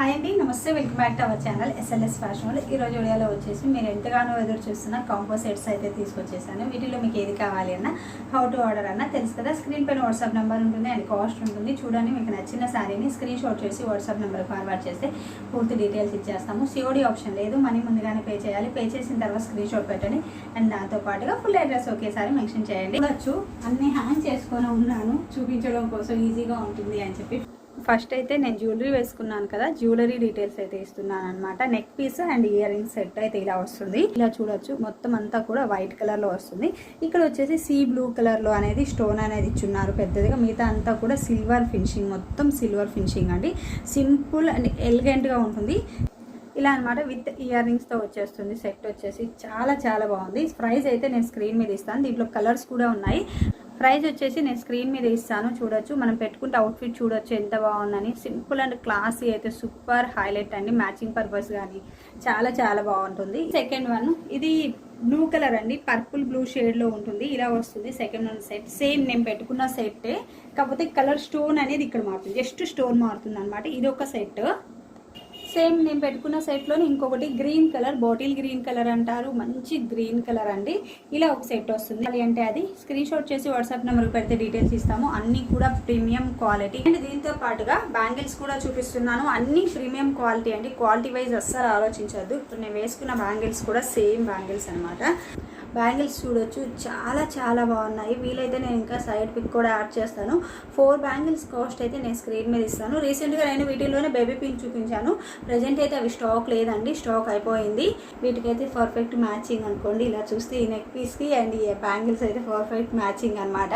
Hi అండి. నమస్తే. Welcome back to our channel SLS fashion ఈ రోజు వీడియోలో వచ్చేసి మీరు ఎంతగానో ఎదురు చూస్తున్న కాంబో సెట్స్ అయితే తీసుకొచ్చేసాను. వీటిలో మీకు ఏది కావాలి అన్న హౌ టు ఆర్డర్ అన్న తెలుసు కదా. స్క్రీన్ పైన వాట్సాప్ నెంబర్ ఉంటుంది అండ్ కాస్ట్ ఉంటుంది. చూడండి మీకు నచ్చిన శారీని స్క్రీన్ షాట్ చేసి వాట్సాప్ నెంబర్ ఫార్వర్డ్ చేస్తే పూర్తి డీటెయిల్స్ ఇచ్చేస్తాము. సిఓడి ఆప్షన్ లేదు మనీ ముందుగానే పే చేయాలి. పే చేసిన తర్వాత స్క్రీన్ షాట్ పెట్టండి. అండ్ దాంతో పాటుగా ఫుల్ అడ్రస్ ఒకేసారి మెన్షన్ చేయండి. చూడొచ్చు. అన్ని హ్యాంగ్ చేసుకొని ఉన్నాను. చూపించడం కోసం ఈజీగా ఉంటుంది అని చెప్పి ఫస్ట్ అయితే నేను జ్యువెలరీ వేసుకున్నాను కదా జ్యువెలరీ డీటెయిల్స్ అయితే ఇస్తున్నాను అనమాట neck piece and earring set అయితే ఇలా వస్తుంది. ఇలా చూడొచ్చు. మొత్తం అంతా కూడా వైట్ కలర్లో వస్తుంది. ఇక్కడ వచ్చేసి సీ బ్లూ కలర్లో అనేది స్టోన్ అనేది ఇచ్చున్నారు పెద్దదిగా. మిగతా అంతా కూడా సిల్వర్ ఫినిషింగ్ మొత్తం సిల్వర్ ఫినిషింగ్ అండి. సింపుల్ అండ్ ఎలిగెంట్గా ఉంటుంది. ఇలా అనమాట విత్ ఇయర్ రింగ్స్తో వచ్చేస్తుంది. సెట్ వచ్చేసి చాలా చాలా బాగుంది. ప్రైస్ అయితే నేను స్క్రీన్ మీద ఇస్తాను. దీంట్లో కలర్స్ కూడా ఉన్నాయి. ప్రైస్ వచ్చేసి నేను స్క్రీన్ మీద ఇస్తాను చూడొచ్చు. మనం పెట్టుకుంటే అవుట్ఫిట్ చూడొచ్చు ఎంత బాగుందని. సింపుల్ అండ్ క్లాసీ అయితే సూపర్ హైలైట్ అండి మ్యాచింగ్ పర్పస్ కానీ. చాలా చాలా బాగుంటుంది. సెకండ్ వన్ ఇది బ్లూ కలర్ అండి పర్పుల్ బ్లూ షేడ్లో ఉంటుంది ఇలా వస్తుంది సెకండ్ వన్ సెట్. సేమ్ నేను పెట్టుకున్న సెట్టే కాకపోతే కలర్ స్టోన్ అనేది ఇక్కడ మారుతుంది జస్ట్ స్టోన్ మారుతుంది అనమాట ఇది ఒక సెట్. సేమ్ నేను పెట్టుకున్న సెట్లోని ఇంకొకటి green colour bottle green colour అంటారు. మంచి గ్రీన్ కలర్ అండి. ఇలా ఒక సెట్ వస్తుంది. అది అంటే అది. స్క్రీన్ షాట్ చేసి వాట్సాప్ నెంబర్ పెడితే డీటెయిల్స్ ఇస్తాము. అన్ని కూడా ప్రీమియం క్వాలిటీ అండ్ దీంతో పాటుగా బ్యాంగిల్స్ కూడా చూపిస్తున్నాను. అన్ని ప్రీమియం క్వాలిటీ అండి. క్వాలిటీ వైజ్ అస్సలు ఆలోచించద్దు. ఇప్పుడు నేను వేసుకున్న బ్యాంగిల్స్ కూడా సేమ్ బ్యాంగిల్స్ అనమాట బ్యాంగిల్స్ చూడొచ్చు. చాలా చాలా బాగున్నాయి. వీలైతే నేను ఇంకా సైడ్ పిక్ కూడా యాడ్ చేస్తాను. ఫోర్ బ్యాంగిల్స్ కాస్ట్ అయితే నేను స్క్రీన్ మీద ఇస్తాను. రీసెంట్గా నేను వీటిలోనే బేబీ పింక్ చూపించాను. ప్రజెంట్ అయితే అవి స్టాక్ లేదండి. స్టాక్ అయిపోయింది. వీటికైతే పర్ఫెక్ట్ మ్యాచింగ్ అనుకోండి. ఇలా చూస్తే ఈ నెక్ పీస్కి అండ్ ఈ బ్యాంగిల్స్ అయితే పర్ఫెక్ట్ మ్యాచింగ్ అనమాట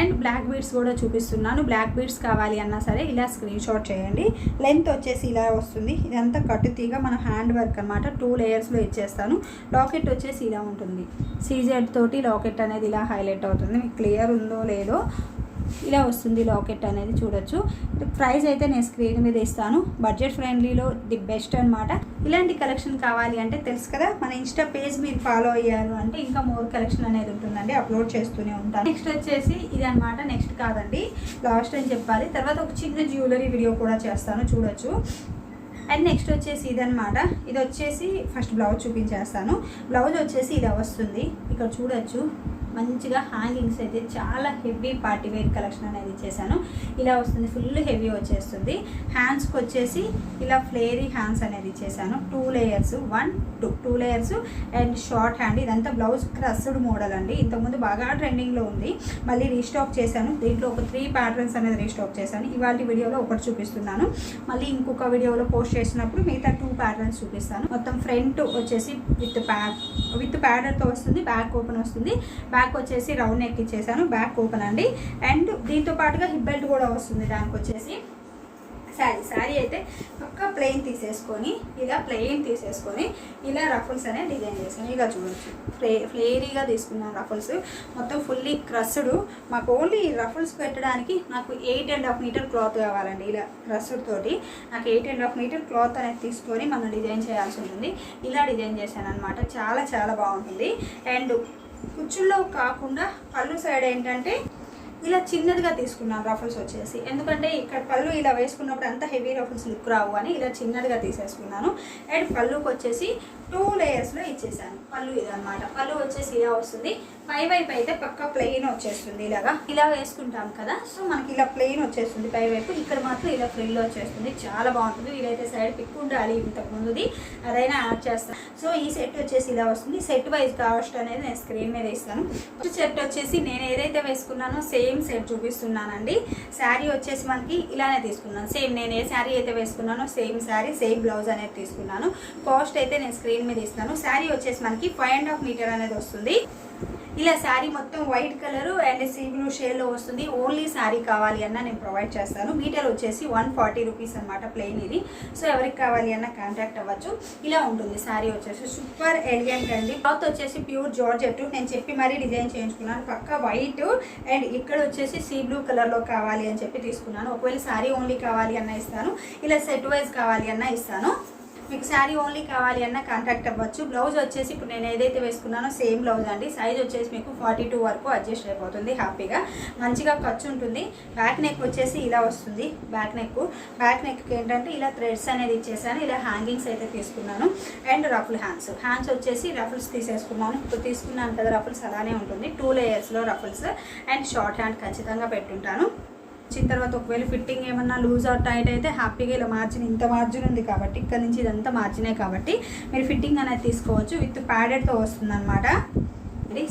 అండ్ బ్లాక్ బీడ్స్ కూడా చూపిస్తున్నాను. బ్లాక్ బీడ్స్ కావాలి అన్నా సరే ఇలా స్క్రీన్ షాట్ చేయండి. లెంత్ వచ్చేసి ఇలా వస్తుంది. ఇదంతా కట్టు తీగ మన హ్యాండ్ వర్క్ అనమాట టూ లేయర్స్లో ఇచ్చేస్తాను. లాకెట్ వచ్చేసి ఇలా ఉంటుంది. సీజెడ్ తోటి లాకెట్ అనేది ఇలా హైలైట్ అవుతుంది. మీకు క్లియర్ ఉందో లేదో ఇలా వస్తుంది లాకెట్ అనేది చూడొచ్చు. ప్రైస్ అయితే నేను స్క్రీన్ మీద ఇస్తాను. బడ్జెట్ ఫ్రెండ్లీలో ది బెస్ట్ అనమాట ఇలాంటి కలెక్షన్ కావాలి అంటే తెలుసు కదా మన ఇన్స్టా పేజ్ మీరు ఫాలో అయ్యారు అంటే ఇంకా మోర్ కలెక్షన్ అనేది ఉంటుందండి. అప్లోడ్ చేస్తూనే ఉంటాను. నెక్స్ట్ వచ్చేసి ఇది అనమాట నెక్స్ట్ కాదండి. లాస్ట్ అని చెప్పాలి. తర్వాత ఒక చిన్న జ్యువెలరీ వీడియో కూడా చేస్తాను. చూడొచ్చు. అండ్ నెక్స్ట్ వచ్చేసి ఇదనమాట ఇది వచ్చేసి ఫస్ట్ బ్లౌజ్ చూపించేస్తాను. బ్లౌజ్ వచ్చేసి ఇలా వస్తుంది. ఇక్కడ చూడొచ్చు. మంచిగా హ్యాంగింగ్స్ అయితే చాలా హెవీ పార్టీ వేర్ కలెక్షన్ అనేది ఇచ్చేసాను. ఇలా వస్తుంది ఫుల్ హెవీ వచ్చేస్తుంది. హ్యాండ్స్కి వచ్చేసి ఇలా ఫ్లేరీ హ్యాండ్స్ అనేది ఇచ్చేసాను. Two layers one two two layers and short hand. ఇదంతా బ్లౌజ్ క్రస్డ్ మోడల్ అండి. ఇంతకుముందు బాగా ట్రెండింగ్లో ఉంది. మళ్ళీ రీస్టాక్ చేశాను. దీంట్లో ఒక త్రీ ప్యాటర్న్స్ అనేది రీస్టాక్ చేశాను. ఇవాళ వీడియోలో ఒకటి చూపిస్తున్నాను. మళ్ళీ ఇంకొక వీడియోలో పోస్ట్ చేసినప్పుడు మిగతా టూ ప్యాటర్న్స్ చూపిస్తాను. మొత్తం ఫ్రంట్ వచ్చేసి విత్ ప్యాక్ విత్ ప్యాడర్తో వస్తుంది బ్యాక్ ఓపెన్ వస్తుంది. బ్యాక్ వచ్చేసి రౌండ్ నెక్ ఇచ్చేసాను బ్యాక్ ఓపెన్ అండి. అండ్ దీంతో పాటుగా హిప్ బెల్ట్ కూడా వస్తుంది దానికి వచ్చేసి శారీ శారీ అయితే పక్క ప్లెయిన్ తీసేసుకొని ఇలా ప్లెయిన్ తీసేసుకొని ఇలా రఫుల్స్ అనేది డిజైన్ చేసుకుని ఇలా చూడొచ్చు. ఫ్లే ఫ్లేరీగా తీసుకున్నాను రఫుల్స్ మొత్తం ఫుల్లీ క్రస్డ్ మాకు ఓన్లీ రఫుల్స్ పెట్టడానికి నాకు eight and half metre cloth కావాలండి ఇలా క్రస్డ్ తోటి. నాకు eight and half metre cloth అనేది తీసుకొని మనం డిజైన్ చేయాల్సి ఉంటుంది. ఇలా డిజైన్ చేశాను అనమాట చాలా చాలా బాగుంటుంది. అండ్ కుచ్చుల్లో కాకుండా పళ్ళు సైడ్ ఏంటంటే ఇలా చిన్నదిగా తీసుకున్నాను రఫల్స్ వచ్చేసి. ఎందుకంటే ఇక్కడ పళ్ళు ఇలా వేసుకున్నప్పుడు అంత హెవీ రఫల్స్ లుక్ రావు అని ఇలా చిన్నదిగా తీసేసుకున్నాను. అండ్ పళ్ళుకి వచ్చేసి టూ లేయర్స్లో ఇచ్చేసాను. పళ్ళు ఇదనమాట పళ్ళు వచ్చేసి ఇలా వస్తుంది. పై వైపు అయితే పక్క ప్లెయిన్ వచ్చేస్తుంది ఇలాగా. ఇలా వేసుకుంటాం కదా. సో మనకి ఇలా ప్లెయిన్ వచ్చేస్తుంది పై వైపు. ఇక్కడ మాత్రం ఇలా ఫ్రిల్ వచ్చేస్తుంది. చాలా బాగుంటుంది. వీలైతే సైడ్ పిక్ ఉండాలి ఇంతకుముందుది అదైనా యాడ్ చేస్తాను. సో ఈ సెట్ వచ్చేసి ఇలా వస్తుంది. సెట్ వైజ్ కాస్ట్ అనేది నేను స్క్రీన్ మీద ఇస్తాను ఫస్ట్ సెట్ వచ్చేసి నేను ఏదైతే వేసుకున్నానో సేమ్ సెట్ చూపిస్తున్నానండి. శారీ వచ్చేసి మనకి ఇలానే తీసుకున్నాను. సేమ్ నేను ఏ శారీ అయితే వేసుకున్నానో సేమ్ శారీ సేమ్ బ్లౌజ్ అనేది తీసుకున్నాను. కాస్ట్ అయితే నేను స్క్రీన్ మీద ఇస్తాను. శారీ వచ్చేసి మనకి ఫైవ్ అండ్ హాఫ్ మీటర్ అనేది వస్తుంది. ఇలా శారీ మొత్తం white colour and sea blue షేడ్లో వస్తుంది. ఓన్లీ శారీ కావాలి అన్న నేను ప్రొవైడ్ చేస్తాను. మీటర్ వచ్చేసి వన్ ఫార్టీ రూపీస్ అనమాట ప్లెయిన్ ఇది. సో ఎవరికి కావాలి అన్న కాంటాక్ట్ అవ్వచ్చు. ఇలా ఉంటుంది శారీ వచ్చేసి. సూపర్ ఎలిగెంట్ అండి. క్లాత్ వచ్చేసి ప్యూర్ జార్జెట్ నేను చెప్పి మరీ డిజైన్ చేయించుకున్నాను. పక్క వైట్ అండ్ ఇక్కడ వచ్చేసి సీ బ్లూ కలర్లో కావాలి అని చెప్పి తీసుకున్నాను. ఒకవేళ శారీ ఓన్లీ కావాలి అన్న ఇస్తాను. ఇలా సెట్ వైజ్ కావాలి అన్న ఇస్తాను. మీకు శారీ ఓన్లీ కావాలి అన్న కాంట్రాక్ట్ అవ్వచ్చు. బ్లౌజ్ వచ్చేసి ఇప్పుడు నేను ఏదైతే వేసుకున్నానో సేమ్ బ్లౌజ్ అండి. సైజ్ వచ్చేసి మీకు ఫార్టీ టూ వరకు అడ్జస్ట్ అయిపోతుంది హ్యాపీగా. మంచిగా ఖర్చు ఉంటుంది. బ్యాక్ నెక్ వచ్చేసి ఇలా వస్తుంది. Back neck. బ్యాక్ నెక్ ఏంటంటే ఇలా థ్రెడ్స్ అనేది ఇచ్చేసాను. ఇలా హ్యాంగింగ్స్ అయితే తీసుకున్నాను. And ruffle hands. హ్యాండ్స్ వచ్చేసి రఫుల్స్ తీసేసుకున్నాను. ఇప్పుడు తీసుకున్నాను కదా రఫుల్స్ అలానే ఉంటుంది. టూ లేయర్స్లో రఫుల్స్ అండ్ షార్ట్ హ్యాండ్ ఖచ్చితంగా పెట్టుంటాను. వచ్చిన తర్వాత ఒకవేళ ఫిట్టింగ్ ఏమన్నా లూజ్ ఆర్ టైట్ అయితే హ్యాపీగా ఇలా మార్జిన్ ఇంత మార్జిన్ ఉంది కాబట్టి ఇక్కడ నుంచి ఇదంతా మార్జినే కాబట్టి మీరు ఫిట్టింగ్ అనేది తీసుకోవచ్చు విత్ ప్యాడెడ్తో వస్తుంది అనమాట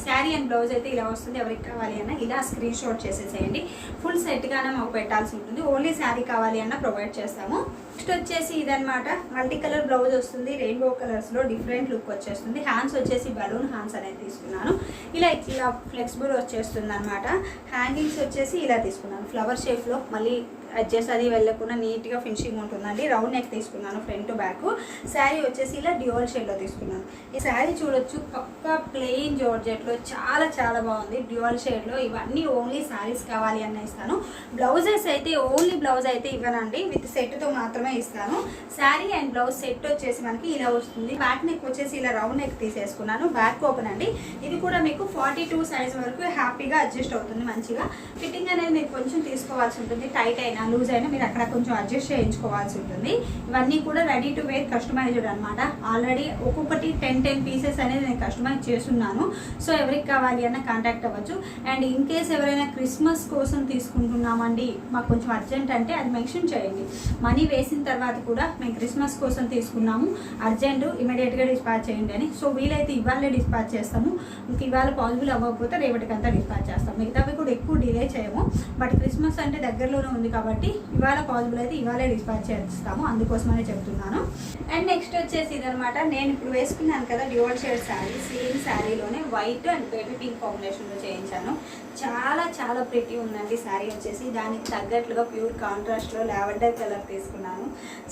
శారీ అండ్ బ్లౌజ్ అయితే ఇలా వస్తుంది. ఎవరికి కావాలి అన్న ఇలా స్క్రీన్ షాట్ చేసేసేయండి. ఫుల్ సెట్గానే మాకు పెట్టాల్సి ఉంటుంది. ఓన్లీ శారీ కావాలి అన్న ప్రొవైడ్ చేస్తాము. నెక్స్ట్ వచ్చేసి ఇదనమాట మల్టీ కలర్ బ్లౌజ్ వస్తుంది. రెయిన్బో కలర్స్లో డిఫరెంట్ లుక్ వచ్చేస్తుంది. హ్యాండ్స్ వచ్చేసి బలూన్ హ్యాండ్స్ అనేది తీసుకున్నాను. ఇలా ఇలా ఫ్లెక్సిబుల్ వచ్చేస్తుంది అనమాట హ్యాంగింగ్స్ వచ్చేసి ఇలా తీసుకున్నాను. ఫ్లవర్ షేప్లో మళ్ళీ అడ్జస్ట్ అది వెళ్ళకుండా నీట్గా ఫినిషింగ్ ఉంటుందండి. రౌండ్ నెక్ తీసుకున్నాను ఫ్రంట్ బ్యాక్. శారీ వచ్చేసి ఇలా డ్యూయల్ షేడ్లో తీసుకున్నాను. ఈ శారీ చూడొచ్చు పక్క ప్లెయిన్ జార్జెట్లో. చాలా చాలా బాగుంది. డ్యూయల్ షేడ్లో ఇవన్నీ ఓన్లీ శారీస్ కావాలి అని ఇస్తాను. బ్లౌజెస్ అయితే ఓన్లీ బ్లౌజ్ అయితే ఇవ్వనండి. విత్ సెట్తో మాత్రమే ఇస్తాను. శారీ అండ్ బ్లౌజ్ సెట్ వచ్చేసి మనకి ఇలా వస్తుంది. బ్యాక్ నెక్ వచ్చేసి ఇలా రౌండ్ నెక్ తీసేసుకున్నాను. బ్యాక్ ఓపెన్ అండి. ఇది కూడా మీకు ఫార్టీ టూ సైజ్ వరకు హ్యాపీగా అడ్జస్ట్ అవుతుంది మంచిగా. ఫిట్టింగ్ అనేది మీరు కొంచెం తీసుకోవాల్సి ఉంటుంది. టైట్ అయినా లూజ్ అయినా మీరు అక్కడ కొంచెం అడ్జస్ట్ చేయించుకోవాల్సి ఉంటుంది. ఇవన్నీ కూడా రెడీ టు వేర్ కస్టమైజ్డ్ అనమాట ఆల్రెడీ ఒక్కొక్కటి టెన్ టెన్ పీసెస్ అనేది నేను కస్టమైజ్ చేస్తున్నాను. సో ఎవరికి కావాలి అన్న కాంటాక్ట్ అవ్వచ్చు. అండ్ ఇన్ కేస్ ఎవరైనా క్రిస్మస్ కోసం తీసుకుంటున్నామండి మాకు కొంచెం అర్జెంట్ అంటే అది మెన్షన్ చేయండి. మనీ వేసిన తర్వాత కూడా మేము క్రిస్మస్ కోసం తీసుకున్నాము. అర్జెంట్ ఇమీడియట్గా డిస్పాచ్ చేయండి అని. సో వీలైతే ఇవాళే డిస్పాచ్ చేస్తాము. ఇంక ఇవాళ పాసిబుల్ అవ్వకపోతే రేపటికంతా డిస్పాచ్ చేస్తాము. మిగతావి కూడా ఎక్కువ డిలే చేయము. బట్ క్రిస్మస్ అంటే దగ్గరలోనే ఉంది కాబట్టి కాబట్టి ఇవాళ పాసిబుల్ అయితే ఇవాళే డిస్పాచ్ చేస్తాము. అందుకోసమనే చెప్తున్నాను. అండ్ నెక్స్ట్ వచ్చేసి ఇదనమాట నేను ఇప్పుడు వేసుకున్నాను కదా డ్యూవల్ షేడ్ శారీ సేమ్ శారీలోనే వైట్ అండ్ బేబీ పింక్ కాంబినేషన్లో చేయించాను. చాలా చాలా ప్రిటీ ఉందండి శారీ వచ్చేసి. దానికి తగ్గట్లుగా ప్యూర్ కాంట్రాస్ట్లో లావెండర్ కలర్ తీసుకున్నాను.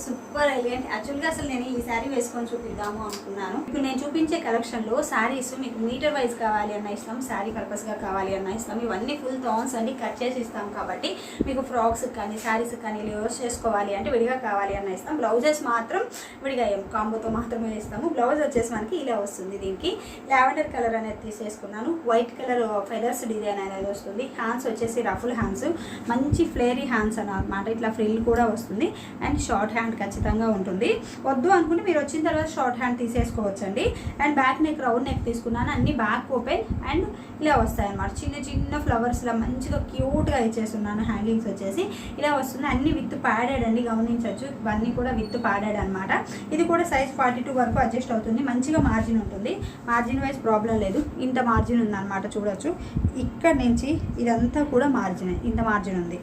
సూపర్ ఎలిగెంట్ యాక్చువల్గా అసలు నేను ఈ శారీ వేసుకొని చూపిద్దాము అనుకున్నాను. ఇప్పుడు నేను చూపించే కలెక్షన్లో శారీస్ మీకు మీటర్ వైజ్ కావాలి అన్న ఇస్తాం శారీ పర్పస్గా కావాలి అన్న ఇస్తాం ఇవన్నీ ఫుల్ థాన్స్ అన్ని కట్ చేసి ఇస్తాం కాబట్టి మీకు ఫ్రాక్స్ కానీ శారీస్ కానీ యూస్ చేసుకోవాలి అంటే విడిగా కావాలి అన్న ఇస్తాం. బ్లౌజెస్ మాత్రం విడిగా ఏం కాంబోతో మాత్రమే ఇస్తాము బ్లౌజ్ వచ్చేసి మనకి ఇలా వస్తుంది దీనికి. లావెండర్ కలర్ అనేది తీసేసుకున్నాను. వైట్ కలర్ ఫెదర్స్ డిజైన్ అనేది వస్తుంది. హ్యాండ్స్ వచ్చేసి రఫుల్ హ్యాండ్స్. మంచి ఫ్లేరీ హ్యాండ్స్ అనమాట ఇట్లా ఫ్రిల్ కూడా వస్తుంది. అండ్ షార్ట్ హ్యాండ్ ఖచ్చితంగా ఉంటుంది. వద్దు అనుకుంటే మీరు వచ్చిన తర్వాత short hand తీసేసుకోవచ్చండి. And back neck round neck తీసుకున్నాను. అన్ని బ్యాక్ ఓపెన్ అండ్ ఇలా వస్తాయి చిన్న చిన్న ఫ్లవర్స్లో మంచిగా క్యూట్గా ఇచ్చేస్తున్నాను హ్యాంగింగ్స్ వచ్చేసి. ఇలా వస్తుంది. అన్ని విత్ ప్యాడెడ్ అండి గమనించవచ్చు. ఇవన్నీ కూడా విత్ ప్యాడెడ్ అనమాట ఇది కూడా సైజ్ ఫార్టీ టూ వరకు అడ్జస్ట్ అవుతుంది. మంచిగా మార్జిన్ ఉంటుంది. మార్జిన్ వైజ్ ప్రాబ్లం లేదు. ఇంత మార్జిన్ ఉందన్నమాట చూడొచ్చు. ఇక్కడ నుంచి ఇదంతా కూడా మార్జిన్. ఇంత మార్జిన్ ఉంది.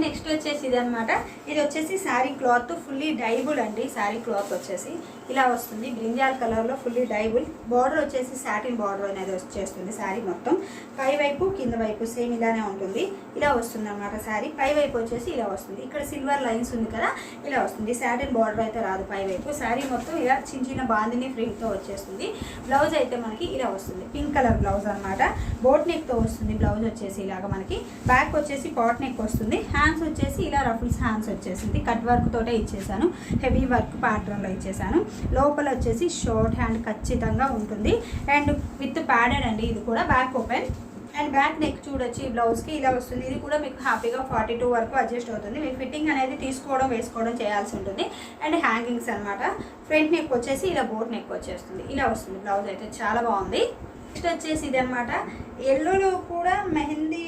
నెక్స్ట్ వచ్చేసి ఇది అనమాట ఇది వచ్చేసి శారీ క్లాత్ ఫుల్లీ డైబుల్ అండి. శారీ క్లాత్ వచ్చేసి ఇలా వస్తుంది. బ్రింజాల్ కలర్లో ఫుల్లీ డైబుల్. బార్డర్ వచ్చేసి సాటిన్ బార్డర్ అనేది వచ్చేస్తుంది శారీ మొత్తం. పై వైపు కింద వైపు సేమ్ ఇలానే ఉంటుంది. ఇలా వస్తుంది అనమాట శారీ. పై వైపు వచ్చేసి ఇలా వస్తుంది. ఇక్కడ సిల్వర్ లైన్స్ ఉంది కదా ఇలా వస్తుంది. సాటిన్ బార్డర్ అయితే రాదు పై వైపు శారీ మొత్తం ఇలా చిన్న చిన్న బాందిని ఫ్రింట్తో వచ్చేస్తుంది. బ్లౌజ్ అయితే మనకి ఇలా వస్తుంది. పింక్ కలర్ బ్లౌజ్ అనమాట బోట్ నెక్తో వస్తుంది. బ్లౌజ్ వచ్చేసి ఇలాగ మనకి. బ్యాక్ వచ్చేసి పాట్ నెక్ వస్తుంది. హ్యాండ్స్ వచ్చేసి ఇలా రఫుల్స్ హ్యాండ్స్ వచ్చేసింది. కట్ వర్క్ తోటే ఇచ్చేసాను. హెవీ వర్క్ ప్యాటర్న్లో ఇచ్చేసాను. లోపల వచ్చేసి షార్ట్ హ్యాండ్ ఖచ్చితంగా ఉంటుంది. అండ్ విత్ ప్యాడెడ్ అండి ఇది కూడా back open and back neck చూడొచ్చు ఈ బ్లౌజ్కి ఇలా వస్తుంది. ఇది కూడా మీకు హ్యాపీగా ఫార్టీ టూ వరకు అడ్జస్ట్ అవుతుంది. మీ ఫిట్టింగ్ అనేది తీసుకోవడం వేసుకోవడం చేయాల్సి ఉంటుంది. అండ్ హ్యాంగింగ్స్ అనమాట ఫ్రంట్ నెక్ వచ్చేసి ఇలా బోర్డ్ నెక్ వచ్చేస్తుంది. ఇలా వస్తుంది. బ్లౌజ్ అయితే చాలా బాగుంది. నెక్స్ట్ వచ్చేసి ఇది అనమాట ఎల్లోలో కూడా మెహందీ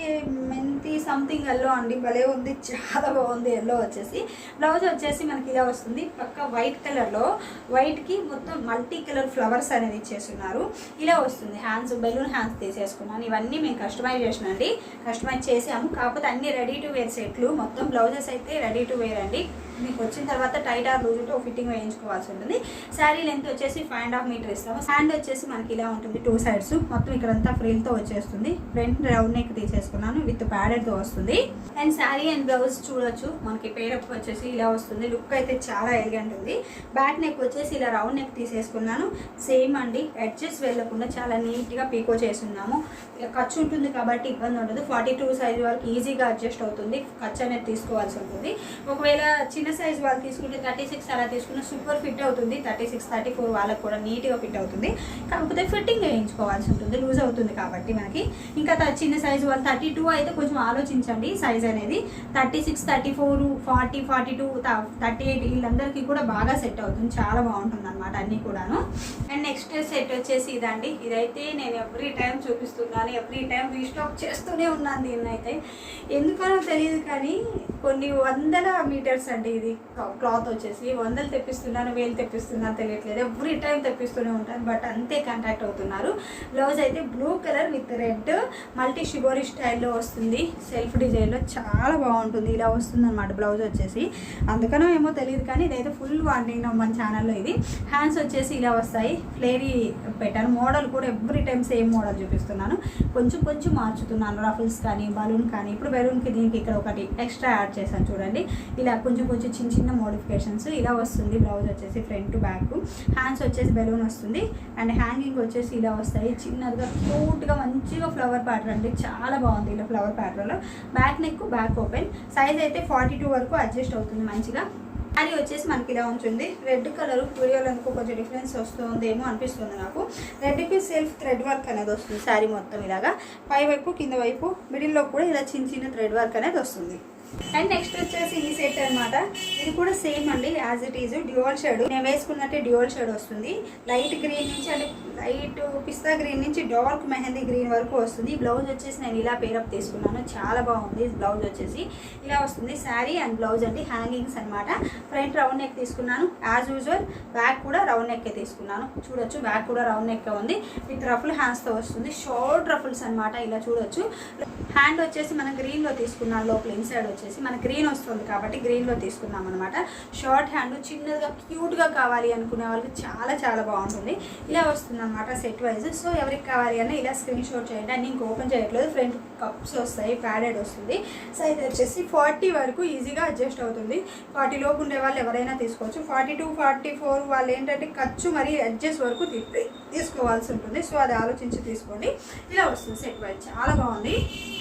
మెంతి సంథింగ్ ఎల్లో అండి. భలే ఉంది చాలా బాగుంది ఎల్లో వచ్చేసి. బ్లౌజ్ వచ్చేసి మనకి ఇలా వస్తుంది. పక్క వైట్ కలర్లో వైట్కి మొత్తం మల్టీ కలర్ ఫ్లవర్స్ అనేది ఇచ్చేస్తున్నారు. ఇలా వస్తుంది. హ్యాండ్స్ బెలూన్ హ్యాండ్స్ తీసేసుకున్నాను. ఇవన్నీ మేము కస్టమైజ్ చేసినండి కస్టమైజ్ చేసాము. కాకపోతే అన్ని రెడీ టు వేర్ సెట్లు మొత్తం బ్లౌజెస్ అయితే రెడీ టు వేర్ అండి. మీకు వచ్చిన తర్వాత టైట్ ఆర్ లూజ్ ఉంటే ఫిట్టింగ్ వేయించుకోవాల్సి ఉంటుంది. శారీ లెంత్ వచ్చేసి ఫైవ్ అండ్ హాఫ్ మీటర్ ఇస్తాము. హ్యాండ్ వచ్చేసి మనకి ఇలా ఉంటుంది టూ సైడ్స్ మొత్తం ఇక్కడంతా ఫ్రీల్తో వచ్చేస్తుంది. ఫ్రంట్ రౌండ్ నెక్ తీసేసుకున్నాను విత్ ప్యాడెడ్తో వస్తుంది. అండ్ శారీ అండ్ బ్లౌజ్ చూడొచ్చు. మనకి పేరప్ వచ్చేసి ఇలా వస్తుంది. లుక్ అయితే చాలా ఎలిగెంట్ ఉంది. బ్యాక్ నెక్ వచ్చేసి ఇలా రౌండ్ నెక్ తీసేసుకున్నాను. సేమ్ అండి. ఎడ్జెస్ వెళ్ళకుండా చాలా నీట్గా పీకో చేస్తున్నాము. ఖర్చు ఉంటుంది కాబట్టి ఇబ్బంది ఉండదు. ఫార్టీ టూ సైజ్ వరకు ఈజీగా అడ్జస్ట్ అవుతుంది. ఖర్చు అనేది తీసుకోవాల్సి ఉంటుంది. ఒకవేళ చిన్న చిన్న సైజ్ వాళ్ళు తీసుకుంటే థర్టీ సిక్స్ అలా తీసుకున్న సూపర్ ఫిట్ అవుతుంది. థర్టీ సిక్స్ థర్టీ ఫోర్ వాళ్ళకి కూడా నీట్గా ఫిట్ అవుతుంది. కాకపోతే ఫిట్టింగ్ వేయించుకోవాల్సి ఉంటుంది. లూజ్ అవుతుంది కాబట్టి మనకి. ఇంకా చిన్న సైజ్ వాళ్ళు థర్టీ టూ అయితే కొంచెం ఆలోచించండి. సైజ్ అనేది thirty six thirty four forty forty two thirty eight వీళ్ళందరికీ కూడా బాగా సెట్ అవుతుంది. చాలా బాగుంటుంది అనమాట అన్నీ కూడాను. అండ్ నెక్స్ట్ సెట్ వచ్చేసి ఇదండి. ఇదైతే నేను ఎవ్రీ టైం చూపిస్తున్నాను. ఎవ్రీ టైం రీస్టాక్ చేస్తూనే ఉన్నాను దీన్ని అయితే ఎందుకనో తెలియదు కానీ కొన్ని వందల మీటర్స్ అండి ఇది. క్లాత్ వచ్చేసి వందలు తెప్పిస్తున్నాను వేలు తెప్పిస్తున్నాను తెలియట్లేదు. ఎవ్రీ టైం తెప్పిస్తూనే ఉంటాను బట్ అంతే కాంటాక్ట్ అవుతున్నారు. బ్లౌజ్ అయితే blue colour with red multi shibori స్టైల్లో వస్తుంది. సెల్ఫ్ డిజైన్లో చాలా బాగుంటుంది. ఇలా వస్తుంది అనమాట బ్లౌజ్ వచ్చేసి. అందుకనో ఏమో తెలియదు కానీ ఇదైతే ఫుల్ వార్నింగ్ మన ఛానల్లో ఇది. హ్యాండ్స్ వచ్చేసి ఇలా వస్తాయి. ఫ్లేరీ పెట్టాను. మోడల్ కూడా ఎవ్రీ టైం సేమ్ మోడల్ చూపిస్తున్నాను. కొంచెం కొంచెం మార్చుతున్నాను. రఫుల్స్ కానీ బలూన్ కానీ. ఇప్పుడు బెలూన్కి దీనికి ఇక్కడ ఒకటి ఎక్స్ట్రా యాడ్ చేశాను చూడండి. ఇలా కొంచెం కొంచెం చిన్న చిన్న మోడిఫికేషన్స్. ఇలా వస్తుంది బ్లౌజ్ వచ్చేసి ఫ్రంట్ టు బ్యాక్. హ్యాండ్స్ వచ్చేసి బెలూన్ వస్తుంది. అండ్ హ్యాంగింగ్ వచ్చేసి ఇలా వస్తాయి. చిన్నదిగా క్యూట్గా మంచిగా ఫ్లవర్ ప్యాటర్న్ అండి. చాలా బాగుంది ఇలా ఫ్లవర్ ప్యాటర్న్లో back neck back open size అయితే ఫార్టీ టూ వరకు అడ్జస్ట్ అవుతుంది మంచిగా. అది వచ్చేసి మనకి ఇలా ఉంటుంది. రెడ్ కలర్ వీడియోలో ఎందుకో కొంచెం డిఫరెన్స్ వస్తుందేమో అనిపిస్తుంది నాకు. రెడ్కి సెల్ఫ్ థ్రెడ్ వర్క్ అనేది వస్తుంది. శారీ మొత్తం ఇలాగా. పై వైపు కింద వైపు మిడిల్లో కూడా ఇలా చిన్న చిన్న థ్రెడ్ వర్క్ అనేది వస్తుంది. అండ్ నెక్స్ట్ వచ్చేసి ఈ సెట్ అన్నమాట. ఇది కూడా సేమ్ అండి as it is dual shade నేను వేసుకున్నట్టే డ్యూవల్ షేడ్ వస్తుంది. లైట్ గ్రీన్ నుంచి అంటే లైట్ పిస్తా గ్రీన్ నుంచి డార్క్ మెహందీ గ్రీన్ వరకు వస్తుంది. బ్లౌజ్ వచ్చేసి నేను ఇలా పేరప్ తీసుకున్నాను. చాలా బాగుంది బ్లౌజ్ వచ్చేసి. ఇలా వస్తుంది శారీ అండ్ బ్లౌజ్ అండి హ్యాంగింగ్స్ అన్నమాట. ఫ్రంట్ రౌండ్ నెక్ తీసుకున్నాను. యాజ్ యూజువల్ బ్యాక్ కూడా రౌండ్ నెక్కే తీసుకున్నాను. చూడొచ్చు బ్యాక్ కూడా రౌండ్ నెక్కే ఉంది. విత్ రఫుల్ హ్యాండ్స్తో వస్తుంది. షార్ట్ రఫుల్స్ అన్నమాట ఇలా చూడొచ్చు. హ్యాండ్ వచ్చేసి మనం గ్రీన్లో తీసుకున్నాను లోపల ఇన్సైడ్ వచ్చేసి. మన గ్రీన్ వస్తుంది కాబట్టి గ్రీన్లో తీసుకున్నాం అనమాట షార్ట్ హ్యాండ్ చిన్నగా క్యూట్గా కావాలి అనుకునే వాళ్ళకి చాలా చాలా బాగుంటుంది. ఇలా వస్తుంది అనమాట సెట్ వైజ్. సో ఎవరికి కావాలి అన్న ఇలా స్క్రీన్ షాట్ చేయండి. అన్ని ఇంక ఓపెన్ చేయట్లేదు. ఫ్రంట్ కప్స్ వస్తాయి ప్యాడెడ్ వస్తుంది. సైజ్ వచ్చేసి ఫార్టీ వరకు ఈజీగా అడ్జస్ట్ అవుతుంది. ఫార్టీ లోపు ఉండే వాళ్ళు ఎవరైనా తీసుకోవచ్చు. ఫార్టీ టూ ఫార్టీ ఫోర్ వాళ్ళు ఏంటంటే ఖర్చు మరి అడ్జస్ట్ వరకు తీసుకోవాల్సి ఉంటుంది. సో అది ఆలోచించి తీసుకోండి. ఇలా వస్తుంది సెట్ వైజ్. చాలా బాగుంది.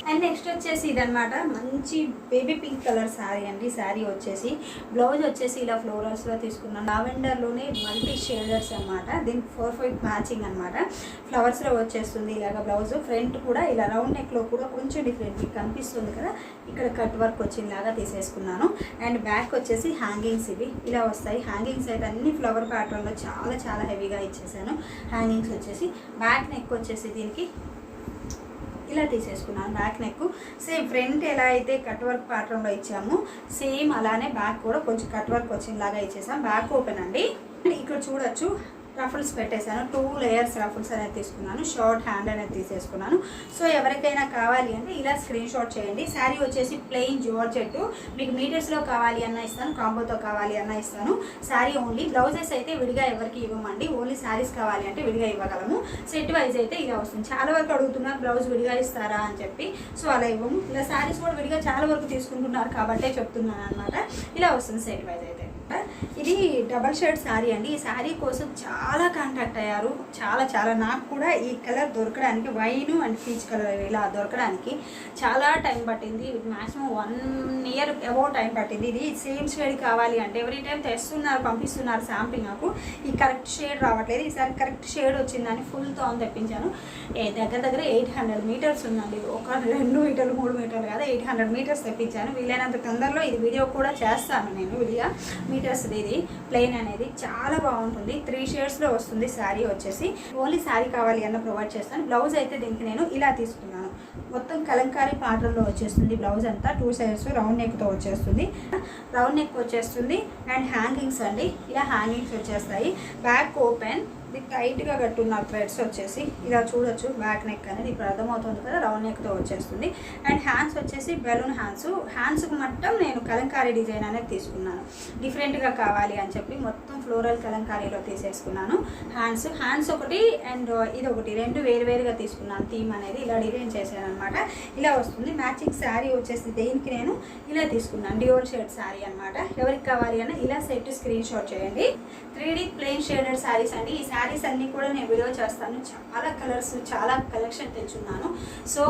అండ్ నెక్స్ట్ వచ్చేసి ఇదనమాట మంచి బేబీ పింక్ కలర్ శారీ అండి. శారీ వచ్చేసి బ్లౌజ్ వచ్చేసి ఇలా ఫ్లోరల్స్లో తీసుకున్నాను. లావెండర్లోనే మల్టీ షేడర్స్ అనమాట దీనికి ఫోర్ ఫైవ్ మ్యాచింగ్ అనమాట ఫ్లవర్స్లో వచ్చేస్తుంది ఇలాగ బ్లౌజ్. ఫ్రంట్ కూడా ఇలా రౌండ్ నెక్లో కూడా కొంచెం డిఫరెంట్ మీకు కనిపిస్తుంది కదా. ఇక్కడ కట్ వర్క్ వచ్చిందాగా తీసేసుకున్నాను. అండ్ బ్యాక్ వచ్చేసి హ్యాంగింగ్స్ ఇవి. ఇలా వస్తాయి. హ్యాంగింగ్స్ అయితే అన్ని ఫ్లవర్ ప్యాటర్న్లో చాలా చాలా హెవీగా ఇచ్చేసాను. హ్యాంగింగ్స్ వచ్చేసి బ్యాక్ నెక్ వచ్చేసి దీనికి ఇలా తీసేసుకున్నాను బ్యాక్ నెక్ సేమ్ ఫ్రంట్ ఎలా అయితే కట్ వర్క్ ప్యాటర్న్లో ఇచ్చామో సేమ్ అలానే బ్యాక్ కూడా కొంచెం కట్ వర్క్ వచ్చినలాగా ఇచ్చేసాం. బ్యాక్ ఓపెన్ అండి ఇక్కడ చూడొచ్చు రఫుల్స్ పెట్టేశాను. టూ లేయర్స్ రఫుల్స్ అనేది తీసుకున్నాను. షార్ట్ హ్యాండ్ అనేది తీసేసుకున్నాను. సో ఎవరికైనా కావాలి అంటే ఇలా స్క్రీన్ షాట్ చేయండి. శారీ వచ్చేసి ప్లెయిన్ జార్జెట్ మీకు మీటర్స్లో కావాలి అన్న ఇస్తాను. కాంబోతో కావాలి అన్న ఇస్తాను. శారీ ఓన్లీ బ్లౌజెస్ అయితే విడిగా ఎవరికి ఇవ్వమండి. ఓన్లీ శారీస్ కావాలి అంటే విడిగా ఇవ్వగలము. సెట్ వైజ్ అయితే ఇలా వస్తుంది. చాలా వరకు అడుగుతున్నారు బ్లౌజ్ విడిగా ఇస్తారా? అని చెప్పి. సో అలా ఇవ్వము. ఇలా శారీస్ కూడా విడిగా చాలా వరకు తీసుకుంటున్నారు కాబట్టే చెప్తున్నాను అనమాట ఇలా వస్తుంది సెట్ వైజ్ అయితే. ఇది డబల్ షర్ట్ శారీ అండి. ఈ శారీ కోసం చాలా కాంటాక్ట్ అయ్యారు. చాలా చాలా. నాకు కూడా ఈ కలర్ దొరకడానికి వైన్ అండ్ పీచ్ కలర్ ఇలా దొరకడానికి చాలా టైం పట్టింది. Maximum one year above time పట్టింది. ఇది సేమ్ షేడ్ కావాలి అంటే ఎవ్రీ టైం తెస్తున్నారు పంపిస్తున్నారు శాంపిల్ నాకు. ఈ కరెక్ట్ షేడ్ రావట్లేదు. ఈసారి కరెక్ట్ షేడ్ వచ్చిందని ఫుల్తో తెప్పించాను. దగ్గర దగ్గర ఎయిట్ హండ్రెడ్ మీటర్స్ ఉందండి. ఒక రెండు మీటర్లు మూడు మీటర్లు కాదు ఎయిట్ హండ్రెడ్ మీటర్స్ తెప్పించాను. వీలైనంత తొందరలో ఇది వీడియో కూడా చేస్తాను నేను విడిగా మీటర్స్ ఇది. ప్లెయిన్ అనేది చాలా బాగుంటుంది. త్రీ షేడ్స్లో వస్తుంది శారీ వచ్చేసి. ఓన్లీ శారీ కావాలి అన్న ప్రొవైడ్ చేస్తాను. బ్లౌజ్ అయితే దీనికి నేను ఇలా తీసుకున్నాను. మొత్తం కలంకారీ పాటల్లో వచ్చేస్తుంది బ్లౌజ్ అంతా. టూ సైడ్స్ రౌండ్ నెక్తో వచ్చేస్తుంది. రౌండ్ నెక్ వచ్చేస్తుంది. అండ్ హ్యాంగింగ్స్ అండి. ఇలా హ్యాంగింగ్స్ వచ్చేస్తాయి. బ్యాక్ ఓపెన్ ఇది టైట్గా కట్టున్న థ్రెడ్స్ వచ్చేసి ఇలా చూడొచ్చు బ్యాక్ నెక్ అనేది ఇప్పుడు అర్థమవుతుంది కదా రౌండ్ నెక్తో వచ్చేస్తుంది. అండ్ హ్యాండ్స్ వచ్చేసి బెలూన్ హ్యాండ్స్. హ్యాండ్స్కి మొత్తం నేను కలంకారీ డిజైన్ అనేది తీసుకున్నాను. డిఫరెంట్గా కావాలి అని చెప్పి మొత్తం ఫ్లోరల్ కలంకారీలో తీసేసుకున్నాను. హ్యాండ్స్ హ్యాండ్స్ ఒకటి అండ్ uh, ఇది ఒకటి. రెండు వేరు వేరుగా తీసుకున్నాను. థీమ్ అనేది ఇలా డిజైన్ చేశాను అనమాట ఇలా వస్తుంది. మ్యాచింగ్ శారీ వచ్చేసి దేనికి నేను ఇలా తీసుకున్నాను. డియోర్ షేడ్ శారీ అనమాట. ఎవరికి కావాలి అన్న ఇలా సెట్ స్క్రీన్ షాట్ చేయండి. త్రీ ప్లెయిన్ షేడెడ్ శారీస్ అండి. ఈ శారీస్ అన్నీ కూడా నేను వీడియో చేస్తాను. చాలా కలర్స్ చాలా కలెక్షన్ తెచ్చున్నాను. సో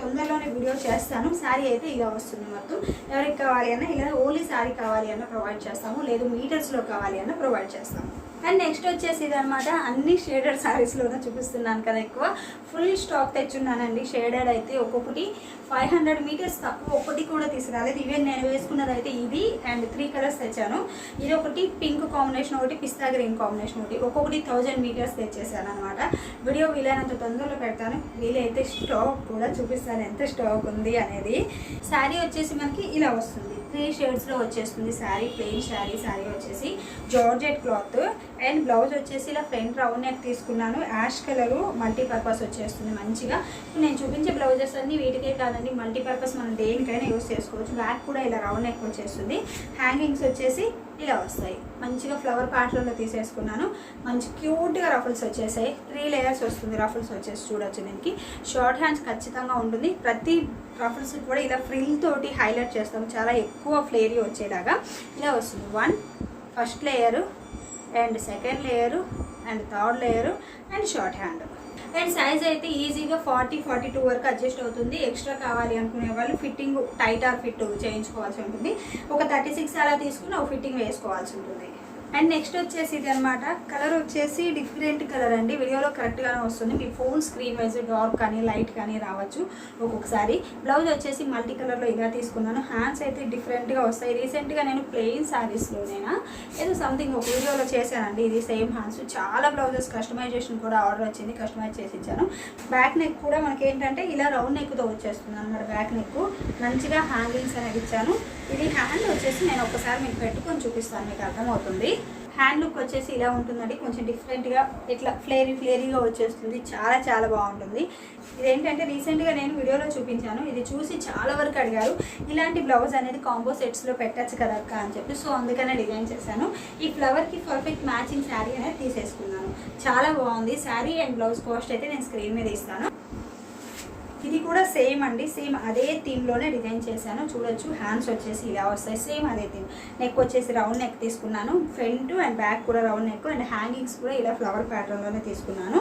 తొందరలోనే వీడియో చేస్తాను. శారీ అయితే ఇలా వస్తుంది మొత్తం. ఎవరికి కావాలి అన్న ఇలా ఓన్లీ శారీ కావాలి అన్న ప్రొవైడ్ చేస్తాము. లేదు మీటర్స్లో కావాలి అన్న ప్రొవైడ్ చేస్తాము అండ్ నెక్స్ట్ వచ్చేసి ఇదనమాట అన్ని షేడెడ్ శారీస్లోనే చూపిస్తున్నాను కదా ఎక్కువ. Full stock తెచ్చున్నానండి. షేడెడ్ అయితే ఒక్కొక్కటి ఫైవ్ హండ్రెడ్ మీటర్స్ తక్కువ ఒకటి కూడా తీసుకురాలేదు. ఈవెన్ నేను వేసుకున్నది అయితే ఇది అండ్ త్రీ కలర్స్ తెచ్చాను. ఇది ఒకటి పింక్ కాంబినేషన్ ఒకటి పిస్తా గ్రీన్ కాంబినేషన్ ఒకటి. ఒక్కొక్కటి థౌజండ్ మీటర్స్ తెచ్చేసాను అనమాట వీడియో వీలైనంత తొందరలో పెడతాను. వీలైతే స్టాక్ కూడా చూపిస్తాను. ఎంత స్టాక్ ఉంది అనేది. శారీ వచ్చేసి మనకి ఇలా వస్తుంది. త్రీ షేడ్స్లో వచ్చేస్తుంది. శారీ ప్లెయిన్ శారీ శారీ వచ్చేసి జార్జెట్ క్లాత్ అండ్ బ్లౌజ్ వచ్చేసి ఇలా ఫ్రంట్ రౌండ్ నెక్ తీసుకున్నాను. యాష్ కలరు మల్టీపర్పస్ వచ్చేస్తుంది మంచిగా. నేను చూపించే బ్లౌజెస్ అన్ని వీటికే కాదండి మల్టీపర్పస్ మనం దేనికైనా యూస్ చేసుకోవచ్చు. బ్యాక్ కూడా ఇలా రౌండ్ నెక్ వచ్చేస్తుంది. హ్యాంగింగ్స్ వచ్చేసి ఇలా వస్తాయి. మంచిగా ఫ్లవర్ ప్యాటర్న్లో తీసేసుకున్నాను. మంచి క్యూట్గా రఫుల్స్ వచ్చేసాయి. త్రీ లేయర్స్ వస్తుంది రఫుల్స్ వచ్చేసి చూడొచ్చు దీనికి. షార్ట్ హ్యాండ్స్ ఖచ్చితంగా ఉంటుంది. ప్రతి రఫుల్స్ కూడా ఇలా ఫ్రిల్ తోటి హైలైట్ చేస్తాం చాలా ఎక్కువ ఫ్లేరీ వచ్చేలాగా. ఇలా వస్తుంది. One first layer and second layer and third layer and short hand. And size అయితే ఈజీగా ఫార్టీ ఫార్టీ టూ వరకు అడ్జస్ట్ అవుతుంది. ఎక్స్ట్రా కావాలి అనుకునే వాళ్ళు ఫిట్టింగ్ టైట్ ఆర్ ఫిట్ చేయించుకోవాల్సి ఉంటుంది. ఒక థర్టీ సిక్స్ అలా తీసుకుని ఒక ఫిట్టింగ్ వేసుకోవాల్సి ఉంటుంది. అండ్ నెక్స్ట్ వచ్చేసి ఇది అనమాట కలర్ వచ్చేసి డిఫరెంట్ కలర్ అండి. వీడియోలో కరెక్ట్గానే వస్తుంది. మీ ఫోన్ స్క్రీన్ వైజ్ డార్క్ కానీ లైట్ కానీ రావచ్చు ఒక్కొక్కసారి. బ్లౌజ్ వచ్చేసి మల్టీ కలర్లో ఇలా తీసుకున్నాను. హ్యాండ్స్ అయితే డిఫరెంట్గా వస్తాయి. రీసెంట్గా నేను ప్లెయిన్ శారీస్లోనేనా ఏదో సంథింగ్ ఒక వీడియోలో చేశానండి. ఇది సేమ్ హ్యాండ్స్ చాలా బ్లౌజెస్ కస్టమైజేషన్ కూడా ఆర్డర్ వచ్చింది. కస్టమైజ్ చేసి ఇచ్చాను. బ్యాక్ నెక్ కూడా మనకి ఏంటంటే ఇలా రౌండ్ నెక్తో వచ్చేస్తుంది అనమాట బ్యాక్ నెక్ మంచిగా హ్యాంగింగ్స్ అనేది ఇచ్చాను. ఇది హ్యాండ్ వచ్చేసి నేను ఒకసారి మీకు పెట్టుకొని చూపిస్తాను. మీకు అర్థమవుతుంది. హ్యాండ్ లుక్ వచ్చేసి ఇలా ఉంటుందండి. కొంచెం డిఫరెంట్గా ఇట్లా ఫ్లేరీ ఫ్లేరీగా వచ్చేస్తుంది. చాలా చాలా బాగుంటుంది. ఇదేంటంటే రీసెంట్గా నేను వీడియోలో చూపించాను. ఇది చూసి చాలా వరకు అడిగారు. ఇలాంటి బ్లౌజ్ అనేది కాంబో సెట్స్లో పెట్టచ్చు కదా అక్క అని చెప్పి. సో అందుకనే డిజైన్ చేశాను. ఈ ఫ్లవర్కి పర్ఫెక్ట్ మ్యాచింగ్ శారీ అనేది తీసేసుకున్నాను. చాలా బాగుంది. శారీ అండ్ బ్లౌజ్ కాస్ట్ అయితే నేను స్క్రీన్ మీద ఇస్తాను. ఇది కూడా సేమ్ అండి సేమ్ అదే థీమ్లోనే డిజైన్ చేశాను. చూడొచ్చు హ్యాండ్స్ వచ్చేసి ఇలా వస్తాయి సేమ్ అదే థీమ్. నెక్ వచ్చేసి రౌండ్ నెక్ తీసుకున్నాను. ఫ్రంట్ అండ్ బ్యాక్ కూడా రౌండ్ నెక్ అండ్ హ్యాంగింగ్స్ కూడా ఇలా ఫ్లవర్ ప్యాటర్న్లోనే తీసుకున్నాను.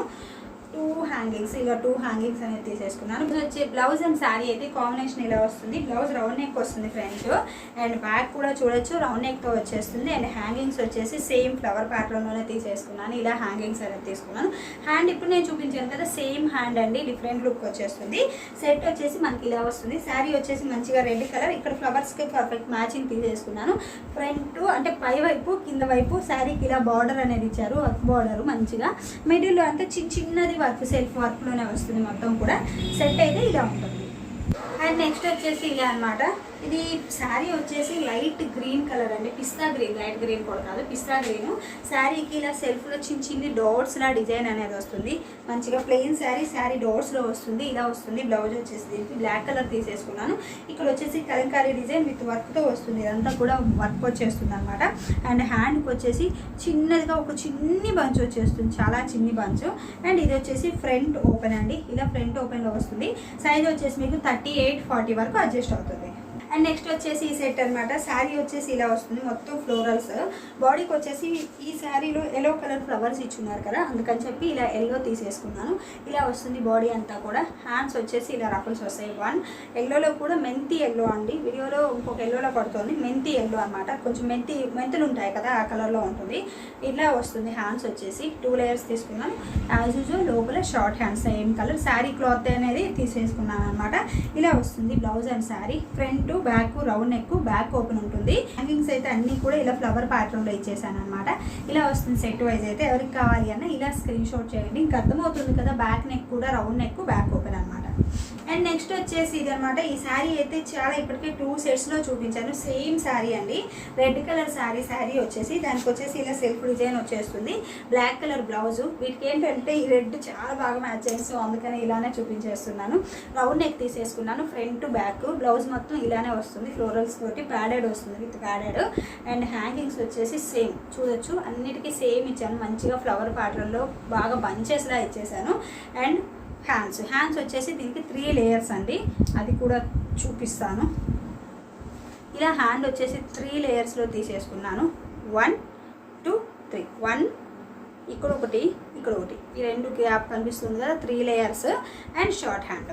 టూ హ్యాంగింగ్స్ ఇలా టూ హ్యాంగింగ్స్ అనేది తీసేసుకున్నాను. వచ్చి బ్లౌజ్ అండ్ శారీ అయితే కాంబినేషన్ ఇలా వస్తుంది. బ్లౌజ్ రౌండ్ నెక్ వస్తుంది ఫ్రంట్ అండ్ బ్యాక్ కూడా చూడొచ్చు రౌండ్ నెక్తో వచ్చేస్తుంది. అండ్ హ్యాంగింగ్స్ వచ్చేసి సేమ్ ఫ్లవర్ ప్యాటర్న్లోనే తీసేసుకున్నాను. ఇలా హ్యాంగింగ్స్ అనేది తీసుకున్నాను. హ్యాండ్ ఇప్పుడు నేను చూపించాను కదా సేమ్ హ్యాండ్ అండి డిఫరెంట్ లుక్ వచ్చేస్తుంది. సెట్ వచ్చేసి మనకి ఇలా వస్తుంది. శారీ వచ్చేసి మంచిగా రెడ్ కలర్. ఇక్కడ ఫ్లవర్స్కి పర్ఫెక్ట్ మ్యాచింగ్ తీసేసుకున్నాను. ఫ్రంట్ అంటే పై వైపు కింద వైపు శారీకి ఇలా బార్డర్ అనేది ఇచ్చారు. వర్క్ బార్డర్ మంచిగా. మిడిల్లో అంతా చిన్న చిన్నది వర్క్ సెల్ఫ్ వర్క్లోనే వస్తుంది మొత్తం కూడా. సెట్ అయితే ఇలా ఉంటుంది. అండ్ నెక్స్ట్ వచ్చేసి ఇలా అన్నమాట. ఇది శారీ వచ్చేసి లైట్ గ్రీన్ కలర్ అండి. పిస్తా గ్రీన్ లైట్ గ్రీన్ కూడా కాదు పిస్తా గ్రీన్. శారీకి ఇలా సెల్ఫ్లో చిన్న చిన్ని డాట్స్ డిజైన్ అనేది వస్తుంది. మంచిగా ప్లెయిన్ శారీ శారీ డాట్స్లో వస్తుంది ఇలా వస్తుంది. బ్లౌజ్ వచ్చేసి దీనికి బ్లాక్ కలర్ తీసేసుకున్నాను. ఇక్కడ వచ్చేసి కలంకారీ డిజైన్ విత్ వర్క్తో వస్తుంది. ఇదంతా కూడా వర్క్ వచ్చేస్తుంది అనమాట అండ్ హ్యాండ్కి వచ్చేసి చిన్నదిగా ఒక చిన్ని బంచ్ వచ్చేస్తుంది. చాలా చిన్ని బంచ్. అండ్ ఇది వచ్చేసి ఫ్రంట్ ఓపెన్ అండి. ఇలా ఫ్రంట్ ఓపెన్లో వస్తుంది. సైజ్ వచ్చేసి మీకు థర్టీ ఎయిట్ ఫార్టీ వరకు అడ్జస్ట్ అవుతుంది. అండ్ నెక్స్ట్ వచ్చేసి ఈ సెట్ అనమాట శారీ వచ్చేసి ఇలా వస్తుంది. మొత్తం ఫ్లోరల్స్. బాడీకి వచ్చేసి ఈ శారీలో ఎల్లో కలర్ ఫ్లవర్స్ ఇచ్చున్నారు కదా. అందుకని చెప్పి ఇలా ఎల్లో తీసేసుకున్నాను. ఇలా వస్తుంది బాడీ అంతా కూడా. హ్యాండ్స్ వచ్చేసి ఇలా రఫల్స్ వస్తాయి. వన్ ఎల్లోలో కూడా మెంతి ఎల్లో అండి. వీడియోలో ఇంకొక ఎల్లోలో పడుతుంది. మెంతి ఎల్లో అనమాట కొంచెం మెంతి మెంతులు ఉంటాయి కదా ఆ కలర్లో ఉంటుంది. ఇలా వస్తుంది హ్యాండ్స్ వచ్చేసి. టూ లేయర్స్ తీసుకున్నాను. యాజ్ యూజువల్ లోపల short hands same colour sari cloth అనేది తీసేసుకున్నాను అనమాట ఇలా వస్తుంది blouse and sari front back round neck back open ఉంటుంది. హ్యాంగింగ్స్ అయితే అన్నీ కూడా ఇలా ఫ్లవర్ ప్యాటర్న్లో ఇచ్చేసాను అనమాట ఇలా వస్తుంది సెట్ వైజ్ అయితే ఎవరికి కావాలి అన్న ఇలా స్క్రీన్ షాట్ చేయండి. ఇంకా అర్థమవుతుంది కదా బ్యాక్ నెక్ కూడా రౌండ్ నెక్ బ్యాక్ ఓపెన్ అనమాట అండ్ నెక్స్ట్ వచ్చేసి ఇది ఈ శారీ అయితే చాలా ఇప్పటికే టూ సెట్స్లో చూపించాను. సేమ్ శారీ అండి. రెడ్ కలర్ శారీ శారీ వచ్చేసి. దానికి వచ్చేసి ఇలా సెల్ఫ్ డిజైన్ వచ్చేస్తుంది. బ్లాక్ కలర్ బ్లౌజు వీటికి ఏంటంటే ఈ రెడ్ చాలా బాగా మ్యాచ్ చేసి అందుకనే అందుకని ఇలానే చూపించేస్తున్నాను. రౌండ్ నెక్ తీసేసుకున్నాను. ఫ్రంట్ బ్యాక్ బ్లౌజ్ మొత్తం ఇలానే వస్తుంది. ఫ్లోరల్స్ తోటి ప్యాడెడ్ వస్తుంది విత్ ప్యాడెడ్ అండ్ హ్యాంగింగ్స్ వచ్చేసి సేమ్ చూడొచ్చు. అన్నిటికీ సేమ్ ఇచ్చాను. మంచిగా ఫ్లవర్ ప్యాటర్న్లో బాగా బంచెస్లా ఇచ్చేసాను. అండ్ హ్యాండ్స్ హ్యాండ్స్ వచ్చేసి దీనికి త్రీ లేయర్స్ అండి. అది కూడా చూపిస్తాను. ఇలా హ్యాండ్ వచ్చేసి త్రీ లేయర్స్లో తీసేసుకున్నాను. వన్ టూ త్రీ వన్ ఇక్కడ ఒకటి ఇక్కడ ఒకటి. ఈ రెండు గ్యాప్ కనిపిస్తుంది కదా three layers and short hand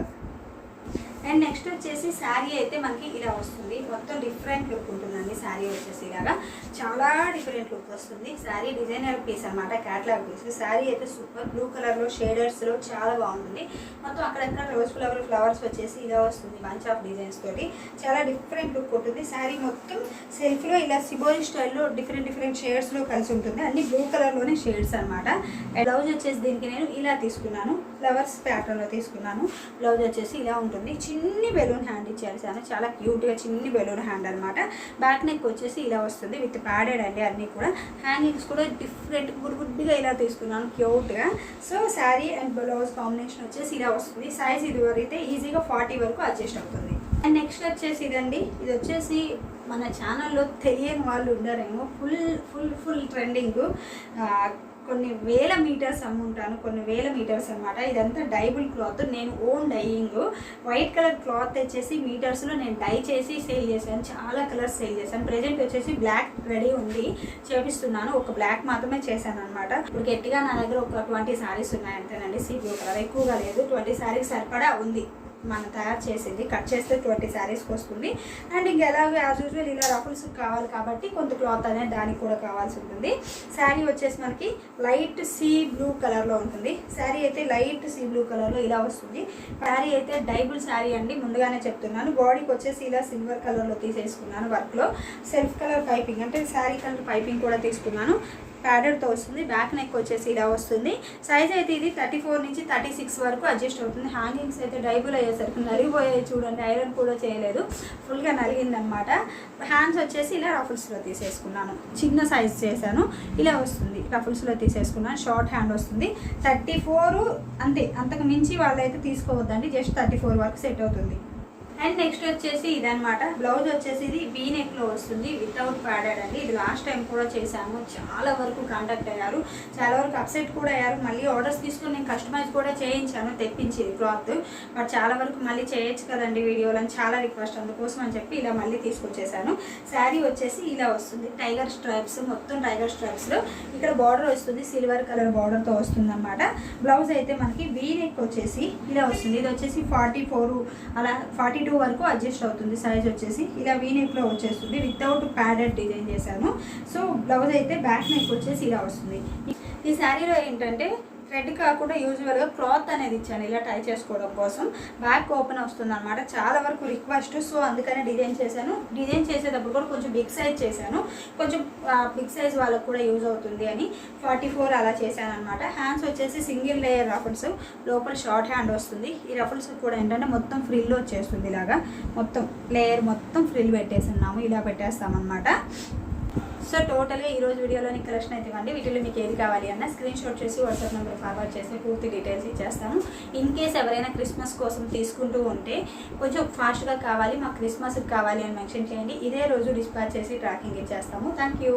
and next వచ్చేసి శారీ అయితే మనకి ఇలా వస్తుంది. మొత్తం డిఫరెంట్ లుక్ ఉంటుందండి శారీ వచ్చేసి ఇలాగా. చాలా డిఫరెంట్ లుక్ వస్తుంది. శారీ డిజైనర్ పీస్ అనమాట క్యాట్లాగ్ పీస్. శారీ అయితే సూపర్. బ్లూ కలర్లో షేడర్స్లో చాలా బాగుంటుంది. మొత్తం అక్కడక్కడ రోజ్ ఫ్లవర్ ఫ్లవర్స్ వచ్చేసి ఇలా వస్తుంది బంచ్ ఆఫ్ డిజైన్స్ తోటి. చాలా డిఫరెంట్ లుక్ ఉంటుంది. శారీ మొత్తం సెల్ఫ్లో ఇలా సిబోరి స్టైల్లో డిఫరెంట్ డిఫరెంట్ షేడ్స్లో కలిసి ఉంటుంది. అన్ని బ్లూ కలర్లోనే షేడ్స్ అనమాట బ్లౌజ్ వచ్చేసి దీనికి నేను ఇలా తీసుకున్నాను. ఫ్లవర్స్ ప్యాటర్న్లో తీసుకున్నాను. బ్లౌజ్ వచ్చేసి ఇలా ఉంటుంది. చిన్న చిన్ని బెలూన్ హ్యాండ్ ఇచ్చేసాను చాలా క్యూట్గా చిన్ని బెలూన్ హ్యాండ్ అనమాట బ్యాక్ నెక్ వచ్చేసి ఇలా వస్తుంది విత్ ప్యాడెడ్ అండి అన్నీ కూడా. హ్యాంగింగ్స్ కూడా డిఫరెంట్ గుడ్ గుడ్గా ఇలా తీసుకున్నాను క్యూట్గా. So sari and blouse combination వచ్చేసి ఇలా వస్తుంది. సైజ్ ఇది వరకు ఈజీగా ఫార్టీ వరకు అడ్జస్ట్ అవుతుంది. అండ్ నెక్స్ట్ వచ్చేసి ఇదండి. ఇది వచ్చేసి మన ఛానల్లో తెలియని వాళ్ళు ఉండరేమో. Full full full trending. కొన్ని వేల మీటర్స్ అమ్ముంటాను కొన్ని వేల మీటర్స్ అనమాట ఇదంతా డైబుల్ క్లాత్ నేను own dyeing. White colour cloth తెచ్చేసి మీటర్స్లో నేను డై చేసి సేల్ చేశాను. చాలా కలర్స్ సేల్ చేశాను. ప్రజెంట్ వచ్చేసి బ్లాక్ రెడీ ఉంది. చేపిస్తున్నాను. ఒక బ్లాక్ మాత్రమే చేశాను అనమాట ఇప్పుడు గట్టిగా నా దగ్గర ఒక ట్వంటీ శారీస్ ఉన్నాయి అంతేనండి సీ బ్లూ కలర్. ఎక్కువగా లేదు. ట్వంటీ శారీస్ సరిపడా ఉంది. మనం తయారు చేసింది కట్ చేస్తే ట్వంటీ శారీస్కి వస్తుంది. అండ్ ఇంక ఎలాగో యాజ్ యూజువల్ ఇలా రఫుల్స్ కావాలి కాబట్టి కొంత క్లాత్ అనేది దానికి కూడా కావాల్సి ఉంటుంది. శారీ వచ్చేసి మనకి లైట్ సీ బ్లూ కలర్లో ఉంటుంది. శారీ అయితే లైట్ సీ బ్లూ కలర్లో ఇలా వస్తుంది. శారీ అయితే డైబుల్ శారీ అండి ముందుగానే చెప్తున్నాను. బాడీకి వచ్చేసి ఇలా సిల్వర్ కలర్లో తీసేసుకున్నాను వర్క్లో సెల్ఫ్ కలర్ పైపింగ్ అంటే శారీ కలర్ పైపింగ్ కూడా తీసుకున్నాను. ప్యాడెడ్తో వస్తుంది బ్యాక్ నెక్ వచ్చేసి ఇలా వస్తుంది. సైజ్ అయితే ఇది థర్టీ ఫోర్ నుంచి థర్టీ సిక్స్ వరకు అడ్జస్ట్ అవుతుంది. హ్యాంగింగ్స్ అయితే డైబుల్ అయ్యేసరికి నలిగిపోయాయి చూడండి ఐరన్ కూడా చేయలేదు. ఫుల్గా నలిగిందనమాట. హ్యాండ్స్ వచ్చేసి ఇలా రఫుల్స్లో తీసేసుకున్నాను. చిన్న సైజ్ చేశాను ఇలా వస్తుంది. రఫుల్స్లో తీసేసుకున్నాను షార్ట్ హ్యాండ్ వస్తుంది. థర్టీ ఫోర్ అంతే అంతకు మించి వాళ్ళైతే తీసుకోవద్దండి జస్ట్ థర్టీ ఫోర్ వరకు సెట్ అవుతుంది. అండ్ నెక్స్ట్ వచ్చేసి ఇదనమాట బ్లౌజ్ వచ్చేసి ఇది వీ నెక్లో వస్తుంది. వితౌట్ ప్యాడెడ్ అండి. ఇది లాస్ట్ టైం కూడా చేశాము. చాలా వరకు కాంటాక్ట్ అయ్యారు. చాలా వరకు అప్సెట్ కూడా అయ్యారు. మళ్ళీ ఆర్డర్స్ తీసుకుని నేను కస్టమైజ్ కూడా చేయించాను. తెప్పించి క్లాత్ బట్ చాలా వరకు మళ్ళీ చేయొచ్చు కదండి వీడియోలో చాలా రిక్వెస్ట్ అందుకోసం అని చెప్పి ఇలా మళ్ళీ తీసుకొచ్చేసాను. శారీ వచ్చేసి ఇలా వస్తుంది. టైగర్ స్ట్రైప్స్ మొత్తం టైగర్ స్ట్రైప్స్లో ఇక్కడ బార్డర్ వస్తుంది. సిల్వర్ కలర్ బార్డర్తో వస్తుంది అనమాట బ్లౌజ్ అయితే మనకి వీ నెక్ వచ్చేసి ఇలా వస్తుంది. ఇది వచ్చేసి ఫార్టీ ఫోర్ అలా ఫార్టీ టూ వరకు అడ్జస్ట్ అవుతుంది సైజ్ వచ్చేసి. ఇలా వీనెక్లో వచ్చేస్తుంది. వితౌట్ ప్యాడెడ్ డిజైన్ చేశాను. సో బ్లౌజ్ అయితే బ్యాక్ నెక్ వచ్చేసి ఇలా వస్తుంది. ఈ శారీలో ఏంటంటే థ్రెడ్ కాకుండా యూజువల్గా క్లాత్ అనేది ఇచ్చాను. ఇలా టై చేసుకోవడం కోసం. బ్యాక్ ఓపెన్ వస్తుంది అనమాట చాలా వరకు రిక్వెస్ట్. సో అందుకనే డిజైన్ చేశాను. డిజైన్ చేసేటప్పుడు కూడా కొంచెం బిగ్ సైజ్ చేశాను. కొంచెం బిగ్ సైజ్ వాళ్ళకు కూడా యూజ్ అవుతుంది అని ఫార్టీ ఫోర్ అలా చేశాను అనమాట హ్యాండ్స్ వచ్చేసి సింగిల్ లేయర్ రఫల్స్. లోపల షార్ట్ హ్యాండ్ వస్తుంది. ఈ రఫల్స్ కూడా ఏంటంటే మొత్తం ఫ్రిల్ వచ్చేస్తుంది ఇలాగా. మొత్తం లేయర్ మొత్తం ఫ్రిల్ పెట్టేస్తున్నాము. ఇలా పెట్టేస్తామన్నమాట. సో టోటల్గా ఈ రోజు వీడియోలోని కలెక్షన్ అయితే ఇవ్వండి. వీటిలో మీకు ఏది కావాలి అన్న స్క్రీన్ షాట్ చేసి వాట్సాప్ నెంబర్ ఫార్వర్డ్ చేసి పూర్తి డీటెయిల్స్ ఇచ్చేస్తాను. ఇన్ కేస్ ఎవరైనా క్రిస్మస్ కోసం తీసుకుంటూ ఉంటే కొంచెం ఫాస్ట్గా కావాలి మాకు క్రిస్మస్కి కావాలి అని మెన్షన్ చేయండి. ఇదే రోజు డిస్పాచ్ చేసి ట్రాకింగ్ ఇచ్చేస్తాము. Thank you.